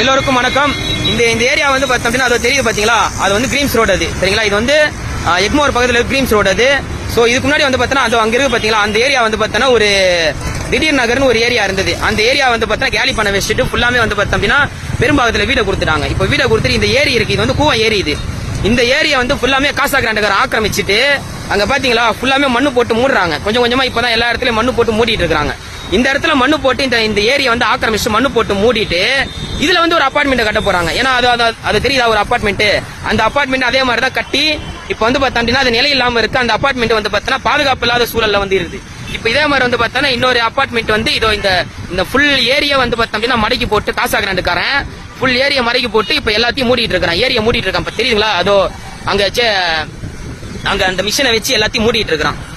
எல்லோருக்கும் வணக்கம். இந்த இந்த ஏரியா வந்து பார்த்தோம் அப்படின்னா அது தெரியுது பாத்தீங்களா? அது வந்து கிரீம்ஸ் ரோடு அது. சரிங்களா? இது வந்து எக்மோர் பக்கத்தில் கிரீம்ஸ் ரோடு அது. ஸோ இதுக்கு முன்னாடி வந்து பார்த்தோன்னா அது அங்கே இருக்கு பாத்தீங்களா? அந்த ஏரியா வந்து பார்த்தோன்னா ஒரு திடீர் நகர்னு ஒரு ஏரியா இருந்தது. அந்த ஏரியா வந்து பார்த்தா கேலி பண்ண வச்சுட்டு ஃபுல்லாமே வந்து பார்த்தோம் அப்படின்னா வீடை கொடுத்துட்டாங்க. இப்போ வீடை கொடுத்துட்டு இந்த ஏரி இருக்கு. இது வந்து கூவம் ஏரி இது. இந்த ஏரியா வந்து ஃபுல்லாமே காசா கிராண்டகர் ஆக்கிரமிச்சிட்டு அங்கே பாத்தீங்களா? ஃபுல்லாமே மண்ணு போட்டு மூடுறாங்க. கொஞ்சம் கொஞ்சமாக இப்போ தான் எல்லா இடத்துலயும் மண்ணு போட்டு மூடிட்டு இருக்காங்க இந்த இடத்துல மண்ணு போட்டு இந்த இந்த ஏரியா வந்து ஆக்கிரமிச்சு மண்ணு போட்டு மூடிட்டு இதுல வந்து ஒரு அபார்ட்மெண்ட் கட்ட போறாங்க. ஏன்னா அது அது அது தெரியுதா ஒரு அபார்ட்மெண்ட் அந்த அபார்ட்மெண்ட் அதே மாதிரி தான் கட்டி இப்ப வந்து பார்த்தோம்னா அது நிலை இல்லாம இருக்கு. அந்த அபார்ட்மெண்ட் வந்து பார்த்தோன்னா பாதுகாப்பு இல்லாத சூழல்ல வந்து இருக்குது. இப்ப இதே மாதிரி வந்து பார்த்தோன்னா இன்னொரு அபார்ட்மெண்ட் வந்து இதோ இந்த இந்த ஃபுல் ஏரியா வந்து பார்த்தோம்னா மடக்கி போட்டு காசா கிராண்டுக்காரன். ஃபுல் ஏரியா மடக்கி போட்டு இப்ப எல்லாத்தையும் மூடிட்டு இருக்கிறான். ஏரியா மூடிட்டு இருக்கான். இப்ப தெரியுதுங்களா? அதோ அங்க சே- அங்க அந்த மிஷினை வச்சு எல்லாத்தையும் மூடிட்டு இருக்கிறான்.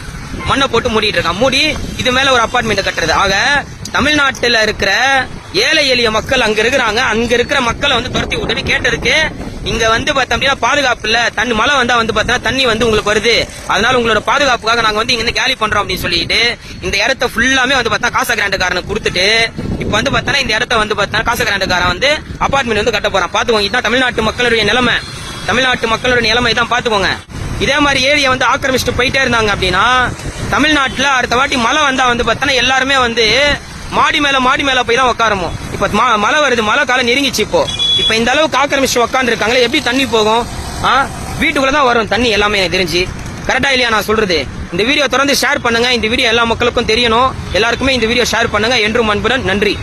மண்ணை போட்டு மூடிட்டு இருக்கான். மூடி இது மேல ஒரு அபார்ட்மெண்ட் கட்டுறது. ஆக தமிழ்நாட்டில் இருக்கிற ஏழை எளிய மக்கள் அங்க இருக்கிறாங்க. அங்க இருக்கிற மக்களை வந்து துரத்தி விட்டுன்னு கேட்டதுக்கு இங்க வந்து பார்த்தோம் அப்படின்னா பாதுகாப்பு இல்ல. தண்ணி மழை வந்தா வந்து பார்த்தா தண்ணி வந்து உங்களுக்கு வருது. அதனால உங்களோட பாதுகாப்புக்காக நாங்க வந்து இங்க இருந்து கேலி பண்றோம் அப்படின்னு சொல்லிட்டு இந்த இடத்த ஃபுல்லாமே வந்து பார்த்தா காசா கிராண்டுக்காரனுக்கு கொடுத்துட்டு இப்ப வந்து பார்த்தா இந்த இடத்த வந்து பார்த்தா காசா கிராண்டுக்காரன் வந்து அபார்ட்மெண்ட் வந்து கட்ட போறான். பாத்துக்கோங்க இதுதான் தமிழ்நாட்டு மக்களுடைய நிலைமை. தமிழ்நாட்டு மக்களுடைய நிலைமை தான் பாத்துக்கோங்க. இதே மாதிரி ஏரியா வந்து ஆக்கிரமிச்சுட்டு போயிட்டே இருந்தாங்க அப்படின்னா தமிழ்நாட்டில் அடுத்த வாட்டி மழை வந்தா வந்து பார்த்தோன்னா எல்லாருமே வந்து மாடி மேல மாடி மேல போய் தான் உட்காரமோ இப்ப ம- மழை வருது மழை காலம் நெருங்கிச்சு இப்போ. இப்ப இந்த அளவுக்கு ஆக்கிரமிச்சு உட்காந்துருக்காங்களே எப்படி தண்ணி போகும்? ஆ? தான் வரும் தண்ணி எல்லாமே எனக்கு தெரிஞ்சு. கரெக்டா இல்லையா நான் சொல்றது? இந்த வீடியோ தொடர்ந்து ஷேர் பண்ணுங்க. இந்த வீடியோ எல்லா மக்களுக்கும் தெரியணும். எல்லாருக்குமே இந்த வீடியோ ஷேர் பண்ணுங்க. என்றும் அன்புடன் நன்றி.